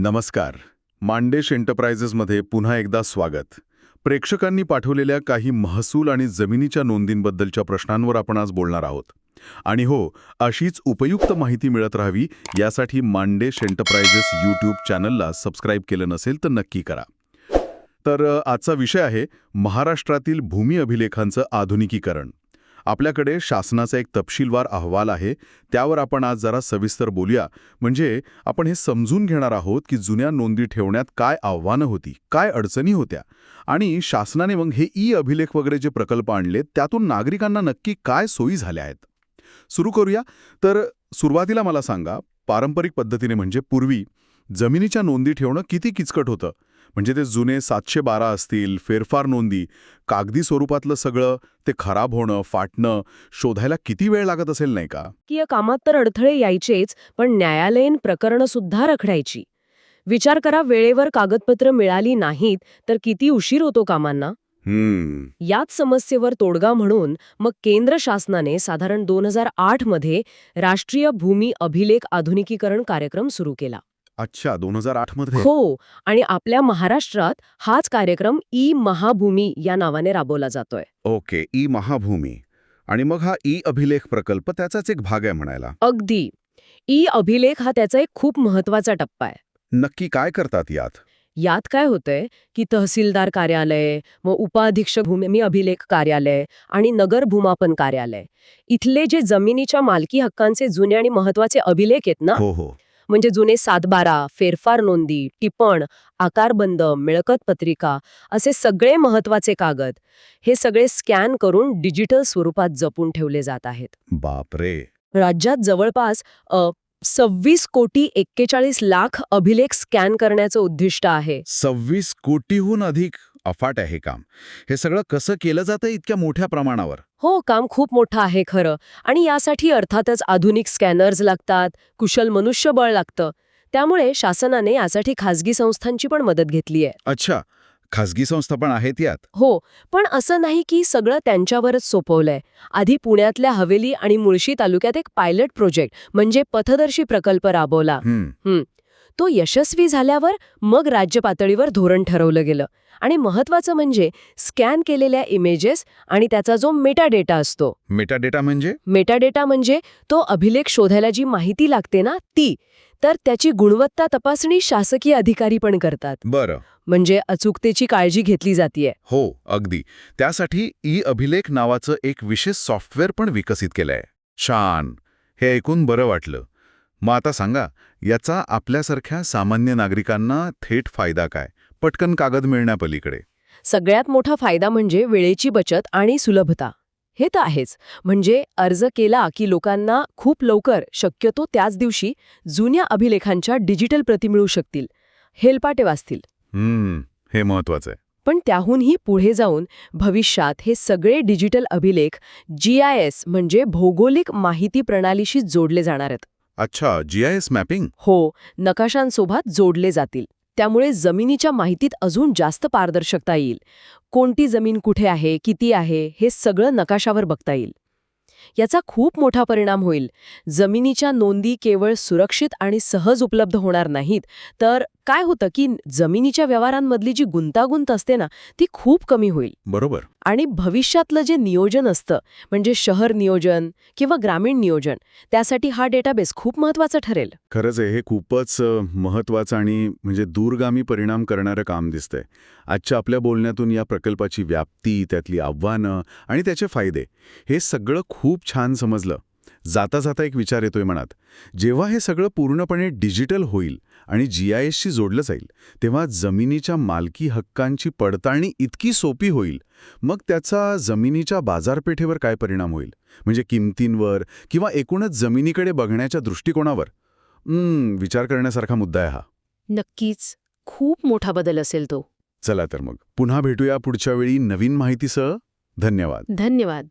नमस्कार. मांडेश एंटरप्राइजेसमध्ये पुन्हा एकदा स्वागत. प्रेक्षकांनी पाठवलेल्या काही महसूल आणि जमिनीच्या नोंदींबद्दलच्या प्रश्नांवर आपण आज बोलणार आहोत. आणि हो अशीच उपयुक्त माहिती मिळत राहावी यासाठी मांडेश एंटरप्राइजेस यूट्यूब चॅनलला सबस्क्राईब केलं नसेल तर नक्की करा. तर आजचा विषय आहे महाराष्ट्रातील भूमी अभिलेखांचं आधुनिकीकरण. आपल्याकडे शासनाचा एक तपशीलवार अहवाल आहे. त्यावर आपण आज जरा सविस्तर बोलूया. म्हणजे आपण हे समजून घेणार आहोत की जुन्या नोंदी ठेवण्यात काय आव्हानं होती काय अडचणी होत्या आणि शासनाने मग हे ई अभिलेख वगैरे जे प्रकल्प आणले त्यातून नागरिकांना नक्की काय सोयी झाल्या आहेत? सुरू करूया. तर सुरुवातीला मला सांगा पारंपरिक पद्धतीने म्हणजे पूर्वी जमिनीच्या नोंदी ठेवणं किती किचकट होतं? म्हणजे ते जुने सातशे बारा असतील फेरफार नोंदी कागदी स्वरूपातलं सगळं ते खराब होणं फाटणं शोधायला किती वेळ लागत असेल नाही का? की या कामात तर अडथळे यायचेच पण न्यायालयीन प्रकरणं सुद्धा रखडायची. विचार करा वेळेवर कागदपत्र मिळाली नाहीत तर किती उशीर होतो कामांना? हम्म. याच समस्येवर तोडगा म्हणून मग केंद्र शासनाने साधारण दोन हजार आठमध्ये राष्ट्रीय भूमी अभिलेख आधुनिकीकरण कार्यक्रम सुरू केला. अच्छा दोन हजार आठमध्ये? हो आणि आपल्या महाराष्ट्रात हाच कार्यक्रम ई महाभूमी या नावाने राबवला जातोय. Okay E Mahabhumi. आणि मग हा ई अभिलेख प्रकल्प त्याचाच एक भाग आहे म्हणायला. अगदी. ई अभिलेख हा त्याचा एक खूप महत्त्वाचा टप्पा आहे. नक्की काय करतात यात? यात काय होतंय की तहसीलदार कार्यालय मग उपाधीक्षक भूमी अभिलेख कार्यालय आणि नगर भूमापन कार्यालय. इथले जे जमिनीच्या मालकी हक्कांचे जुने आणि महत्त्वाचे अभिलेख आहेत ना? हो हो. म्हणजे जुने सातबारा फेरफार नोंदी टिपण आकारबंद मिळकत पत्रिका असे सगळे महत्त्वाचे कागद. हे सगळे स्कॅन करून डिजिटल स्वरूपात जपून ठेवले जात आहेत. बापरे! राज्यात जवळपास सव्वीस कोटी एक्केचाळीस लाख अभिलेख स्कॅन करण्याचं उद्दिष्ट आहे. सव्वीस कोटीहून अधिक? अफाट आहे काम. हे सगळं कसं केलं जातं इतक्या मोठ्या प्रमाणावर? हो काम खूप मोठं आहे खरं. आणि यासाठी अर्थातच आधुनिक स्कॅनर्स लागतात कुशल मनुष्यबळ लागतं. त्यामुळे शासनाने यासाठी खासगी संस्थांची पण मदत घेतली आहे. अच्छा. खासगी संस्था पण आहेत यात? हो पण असं नाही की सगळं त्यांच्यावरच सोपवलंय. आधी पुण्यातल्या हवेली आणि मुळशी तालुक्यात एक पायलट प्रोजेक्ट म्हणजे पथदर्शी प्रकल्प राबवला. तो यशस्वी झाल्यावर मग राज्य पातळीवर धोरण ठरवलं गेलं. आणि महत्वाचं म्हणजे स्कॅन केलेल्या इमेजेस आणि त्याचा जो मेटा डेटा असतो. मेटाडेटा म्हणजे? मेटाडेटा म्हणजे तो अभिलेख शोधायला जी माहिती लागते ना ती तर त्याची गुणवत्ता तपासणी शासकीय अधिकारी पण करतात. बरं. म्हणजे अचूकतेची काळजी घेतली जातीये. हो अगदी. त्यासाठी ई अभिलेख नावाचं एक विशेष सॉफ्टवेअर पण विकसित केलंय. छान हे ऐकून बरं वाटलं. मग आता सांगा याचा आपल्यासारख्या सामान्य नागरिकांना थेट फायदा काय? पटकन कागद मिळण्यापलीकडे. सगळ्यात मोठा फायदा म्हणजे वेळेची बचत आणि सुलभता. हे तर आहेच. म्हणजे अर्ज केला की लोकांना खूप लवकर शक्यतो त्याच दिवशी जुन्या अभिलेखांच्या डिजिटल प्रती मिळू शकतील. हेलपाटे वाचतील हम्म हे महत्वाचं आहे. पण त्याहूनही पुढे जाऊन भविष्यात हे सगळे डिजिटल अभिलेख जी म्हणजे भौगोलिक माहिती प्रणालीशी जोडले जाणार आहेत. अच्छा जी आय मॅपिंग हो नकाशांसोबत जोडले जातील. त्यामुळे जमिनीच्या माहितीत अजून जास्त पारदर्शकता येईल. कोणती जमीन कुठे आहे किती आहे हे सगळं नकाशावर बघता येईल. याचा खूप मोठा परिणाम होईल. जमिनीच्या नोंदी केवळ सुरक्षित आणि सहज उपलब्ध होणार नाहीत तर काय होतं की जमिनीच्या व्यवहारांमधली जी गुंतागुंत असते ना ती खूप कमी होईल. बरोबर. आणि भविष्यातलं जे नियोजन असतं म्हणजे शहर नियोजन किंवा ग्रामीण नियोजन त्यासाठी हा डेटाबेस खूप महत्त्वाचा ठरेल. खरंच आहे हे खूपच महत्वाचं आणि म्हणजे दूरगामी परिणाम करणारं काम दिसतंय. आजच्या आपल्या बोलण्यातून या प्रकल्पाची व्याप्ती त्यातली आव्हानं आणि त्याचे फायदे हे सगळं खूप छान समजलं. जाता जाता एक विचार येतोय मनात. जेव्हा हे सगळं पूर्णपणे डिजिटल होईल आणि जी आय एसशी जोडलं जाईल तेव्हा जमिनीच्या मालकी हक्कांची पडताळणी इतकी सोपी होईल. मग त्याचा जमिनीच्या बाजारपेठेवर काय परिणाम होईल? म्हणजे किमतींवर किंवा एकूणच जमिनीकडे बघण्याच्या दृष्टिकोनावर? विचार करण्यासारखा मुद्दा आहे हा. नक्कीच. खूप मोठा बदल असेल तो. चला तर मग. पुन्हा भेटूया पुढच्या वेळी नवीन माहितीसह. धन्यवाद. धन्यवाद.